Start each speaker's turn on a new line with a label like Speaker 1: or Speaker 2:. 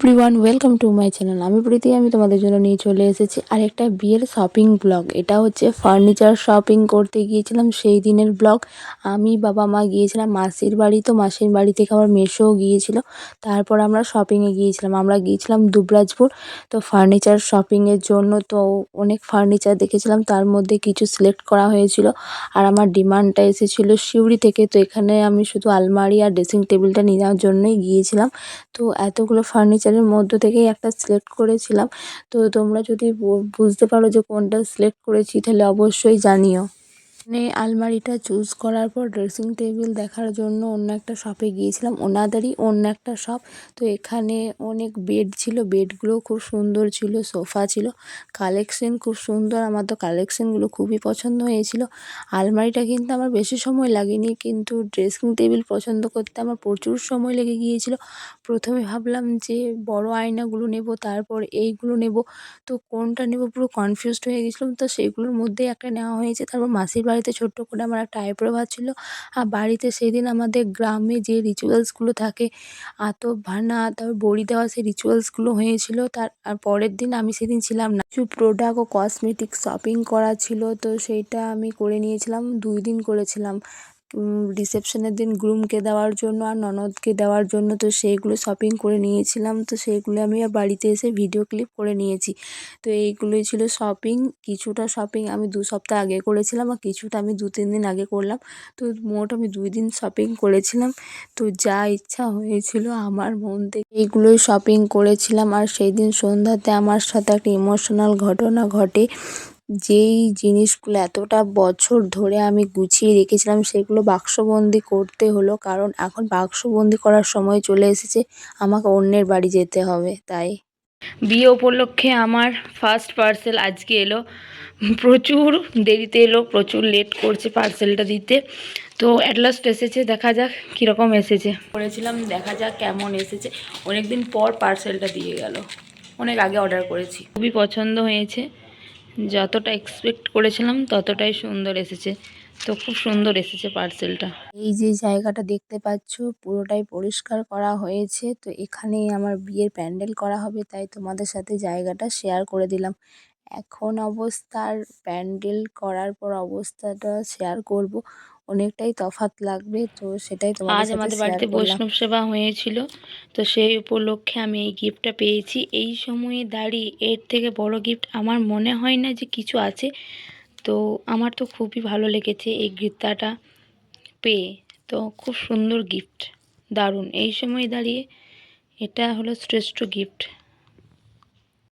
Speaker 1: Everyone welcome to my channel আমি প্রীতি, আমি তোমাদের জন্য নিয়ে চলে এসেছি আর একটা বিয়ের শপিং ব্লগ এটা হচ্ছে ফার্নিচার শপিং করতে গিয়েছিলাম, সেই দিনের ব্লগ আমি, বাবা, মা গিয়েছিলাম, মাসির বাড়ি তো মাসির বাড়ি থেকে আমার মেসোও গিয়েছিল। তারপর আমরা শপিংয়ে গিয়েছিলাম, আমরা গিয়েছিলাম দুবরাজপুর। তো ফার্নিচার শপিংয়ের জন্য তো অনেক ফার্নিচার দেখেছিলাম, তার মধ্যে কিছু সিলেক্ট করা হয়েছিল। আর আমার ডিমান্ডটা এসেছিল সিউড়ি থেকে, তো এখানে আমি শুধু আলমারি আর ড্রেসিং টেবিলটা নেওয়ার জন্যই গিয়েছিলাম। তো এতগুলো ফার্নিচারের মধ্য থেকেই একটা সিলেক্ট করেছিলাম, তো তোমরা যদি বুঝতে পারো যে কোনটা সিলেক্ট করেছি, তাহলে অবশ্যই জানিও। মানে আলমারিটা চুজ করার পর ড্রেসিং টেবিল দেখার জন্য অন্য একটা শপে গিয়েছিলাম ওনাদেরই অন্য একটা শপ তো এখানে অনেক বেড ছিল বেডগুলো খুব সুন্দর ছিল সোফা ছিল কালেকশন খুব সুন্দর, আমার তো কালেকশনগুলো খুবই পছন্দ হয়েছিল। আলমারিটা কিন্তু আমার বেশি সময় লাগেনি, কিন্তু ড্রেসিং টেবিল পছন্দ করতে আমার প্রচুর সময় লেগে গিয়েছিল। প্রথমে ভাবলাম যে বড় আয়নাগুলো নেব, তারপর এইগুলো নেব। তো কোনটা নেব পুরো কনফিউজড হয়ে গেছিলাম, তো সেইগুলোর মধ্যেই একটা নেওয়া হয়েছে, তারপর মাসির বাড়িতে ছোট্ট করে আমার একটা আইব্রো ভাত ছিল। আর বাড়িতে সেদিন আমাদের গ্রামে যে রিচুয়ালসগুলো থাকে, আতপ, ভানা, তারপর বড়ি দেওয়া, সেই রিচুয়ালসগুলো হয়েছিল। তার, আর পরের দিন আমি সেদিন ছিলাম না। কিছু প্রোডাক্ট ও কসমেটিক শপিং করা ছিল, তো সেইটা আমি করে নিয়েছিলাম, দুই দিন করেছিলাম। রিসেপশনের দিন গ্রুমকে দেওয়ার জন্য আর ননদকে দেওয়ার জন্য তো সেইগুলো শপিং করে নিয়েছিলাম। তো সেইগুলো আমি আর বাড়িতে এসে ভিডিও ক্লিপ করে নিয়েছি। তো এইগুলোই ছিল শপিং কিছুটা শপিং আমি দু সপ্তাহ আগে করেছিলাম আর কিছুটা আমি দু তিন দিন আগে করলাম। তো মোট আমি দুই দিন শপিং করেছিলাম। তো যা ইচ্ছা হয়েছিল আমার মন থেকে এইগুলোই শপিং করেছিলাম। আর সেই দিন সন্ধ্যাতে আমার সাথে একটা ইমোশনাল ঘটনা ঘটে। যেই জিনিসগুলো এতটা বছর ধরে আমি গুছিয়ে রেখেছিলাম, সেগুলো বাক্সবন্দি করতে হলো। কারণ এখন বাক্সবন্দি করার সময় চলে এসেছে, আমাকে অন্যের বাড়ি যেতে হবে, তাই। বিয়ে উপলক্ষে আমার ফার্স্ট পার্সেল আজকে এলো। প্রচুর দেরিতে এলো, প্রচুর লেট করছে পার্সেলটা দিতে। তো অ্যাটলাস্ট এসেছে, দেখা যাক কীরকম এসেছে। করেছিলাম, দেখা যাক কেমন এসেছে। অনেক দিন পর পার্সেলটা দিয়ে গেল। অনেক আগে অর্ডার করেছি। খুবই পছন্দ হয়েছে। যতটা এক্সপেক্ট করেছিলাম ততটাই সুন্দর এসেছে। তো খুব সুন্দর এসেছে পার্সেলটা এই যে জায়গাটা দেখতে পাচ্ছ, পুরোটাই পরিষ্কার করা হয়েছে। তো এখানেই আমার বিয়ের প্যান্ডেল করা হবে, তাই তোমাদের সাথে জায়গাটা শেয়ার করে দিলাম। এখন অবস্থার প্যান্ডেল করার পর অবস্থাটা শেয়ার করব। অনেকটাই তফাৎ লাগবে তো সেটাই
Speaker 2: আজ আমাদের বাড়িতে বৈষ্ণব সেবা হয়েছিল তো সেই উপলক্ষে আমি এই গিফটটা পেয়েছি। এই সময়ে দাঁড়িয়ে এর থেকে বড় গিফট আমার মনে হয় না যে কিছু আছে তো আমার তো খুবই ভালো লেগেছে এই গিফটটা পেয়ে। তো খুব সুন্দর গিফট দারুণ। এই সময় দাঁড়িয়ে এটা হলো শ্রেষ্ঠ গিফট